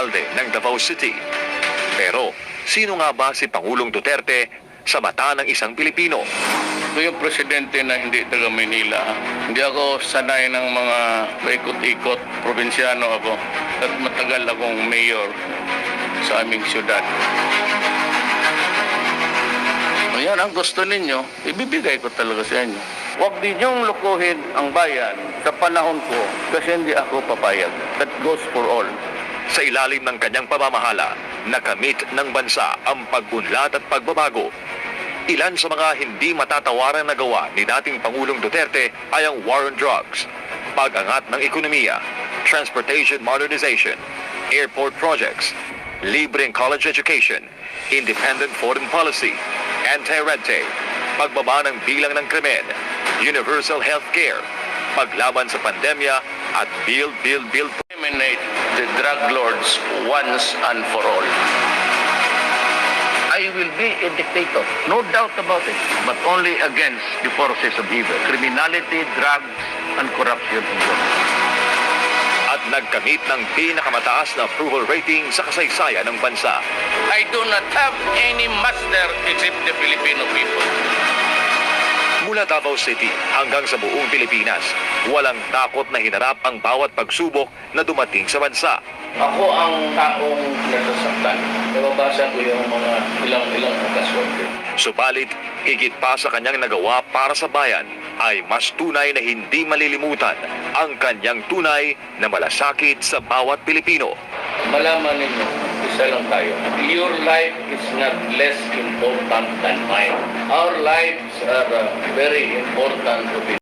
alkalde ng Davao City. Pero sino nga ba si Pangulong Duterte sa mata ng isang Pilipino? Ito yung presidente na hindi taga Manila. Hindi ako sanay ng mga paikot-ikot. Probinsyano ako. At matagal akong mayor sa aming syudad. Ayan ang gusto ninyo, ibibigay ko talaga sa inyo. Huwag din niyong lukuhin ang bayan sa panahon ko kasi hindi ako papayag. That goes for all. Sa ilalim ng kanyang pamamahala, nakamit ng bansa ang pag-unlad at pagbabago. Ilan sa mga hindi matatawarang nagawa ni dating Pangulong Duterte ay ang war on drugs, pag-angat ng ekonomiya, transportation modernization, airport projects, libreng college education, independent foreign policy, anti-red tape, pagbaba ng bilang ng krimen, universal health care, paglaban sa pandemya at build, build, build the drug lords once and for all. I will be a dictator, no doubt about it, but only against the forces of evil, criminality, drugs, and corruption. at nagkamit ng pinakamataas na approval rating sa kasaysayan ng bansa. I do not have any master except the Filipino people. Mula Davao City hanggang sa buong Pilipinas, walang takot na hinarap ang bawat pagsubok na dumating sa bansa. Ako ang taong nasasaktan. Nababasa ko yung mga ilang-ilang din. Subalit, higit pa sa kanyang nagawa para sa bayan, ay mas tunay na hindi malilimutan ang kanyang tunay na malasakit sa bawat Pilipino. Malaman ninyo, isa lang tayo. Your life is not less important than mine. Our lives are uh, very important to be